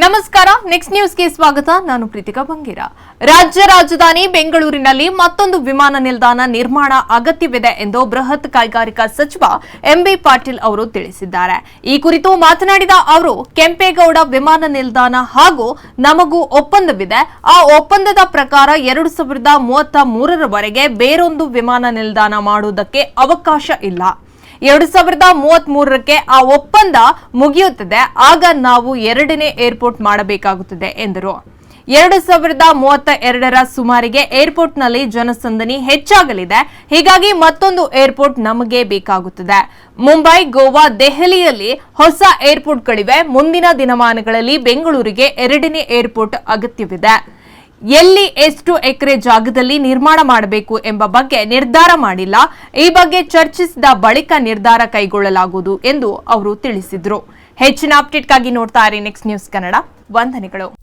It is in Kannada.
ನಮಸ್ಕಾರ ನೆಕ್ಸ್ಟ್ ನ್ಯೂಸ್ಗೆ ಸ್ವಾಗತ. ನಾನು ಪ್ರೀತಿಕಾ ಬಂಗೀರ. ರಾಜ್ಯ ರಾಜಧಾನಿ ಬೆಂಗಳೂರಿನಲ್ಲಿ ಮತ್ತೊಂದು ವಿಮಾನ ನಿಲ್ದಾಣ ನಿರ್ಮಾಣ ಅಗತ್ಯವಿದೆ ಎಂದು ಬೃಹತ್ ಕೈಗಾರಿಕಾ ಸಚಿವ ಎಂಬಿ ಪಾಟೀಲ್ ಅವರು ತಿಳಿಸಿದ್ದಾರೆ. ಈ ಕುರಿತು ಮಾತನಾಡಿದ ಅವರು, ಕೆಂಪೇಗೌಡ ವಿಮಾನ ನಿಲ್ದಾಣ ಹಾಗೂ ನಮಗೂ ಒಪ್ಪಂದವಿದೆ. ಆ ಒಪ್ಪಂದದ ಪ್ರಕಾರ ಎರಡು ಸಾವಿರದ ಮೂವತ್ತ ಮೂರರವರೆಗೆ ಬೇರೊಂದು ವಿಮಾನ ನಿಲ್ದಾಣ ಮಾಡುವುದಕ್ಕೆ ಅವಕಾಶ ಇಲ್ಲ. ಎರಡು ಸಾವಿರದ ಮೂವತ್ತ್ ಮೂರಕ್ಕೆ ಆ ಒಪ್ಪಂದ ಮುಗಿಯುತ್ತದೆ. ಆಗ ನಾವು ಎರಡನೇ ಏರ್ಪೋರ್ಟ್ ಮಾಡಬೇಕಾಗುತ್ತದೆ ಎಂದರು. ಎರಡು ಸಾವಿರದ ಮೂವತ್ತ ಎರಡರ ಸುಮಾರಿಗೆ ಏರ್ಪೋರ್ಟ್ನಲ್ಲಿ ಜನಸಂದಣಿ ಹೆಚ್ಚಾಗಲಿದೆ. ಹೀಗಾಗಿ ಮತ್ತೊಂದು ಏರ್ಪೋರ್ಟ್ ನಮಗೆ ಬೇಕಾಗುತ್ತದೆ. ಮುಂಬೈ, ಗೋವಾ, ದೆಹಲಿಯಲ್ಲಿ ಹೊಸ ಏರ್ಪೋರ್ಟ್ಗಳಿವೆ. ಮುಂದಿನ ದಿನಮಾನಗಳಲ್ಲಿ ಬೆಂಗಳೂರಿಗೆ ಎರಡನೇ ಏರ್ಪೋರ್ಟ್ ಅಗತ್ಯವಿದೆ. ಎಲ್ಲಿ ಎಷ್ಟು ಎಕರೆ ಜಾಗದಲ್ಲಿ ನಿರ್ಮಾಣ ಮಾಡಬೇಕು ಎಂಬ ಬಗ್ಗೆ ನಿರ್ಧಾರ ಮಾಡಿಲ್ಲ. ಈ ಬಗ್ಗೆ ಚರ್ಚಿಸಿದ ಬಳಿಕ ನಿರ್ಧಾರ ಕೈಗೊಳ್ಳಲಾಗುವುದು ಎಂದು ಅವರು ತಿಳಿಸಿದರು. ಹೆಚ್ಚಿನ ಅಪ್ಡೇಟ್ಗಾಗಿ ನೋಡ್ತಾ ಇರಿ ನೆಕ್ಸ್ಟ್ ನ್ಯೂಸ್ ಕನ್ನಡ ವಂದನೆಗಳು.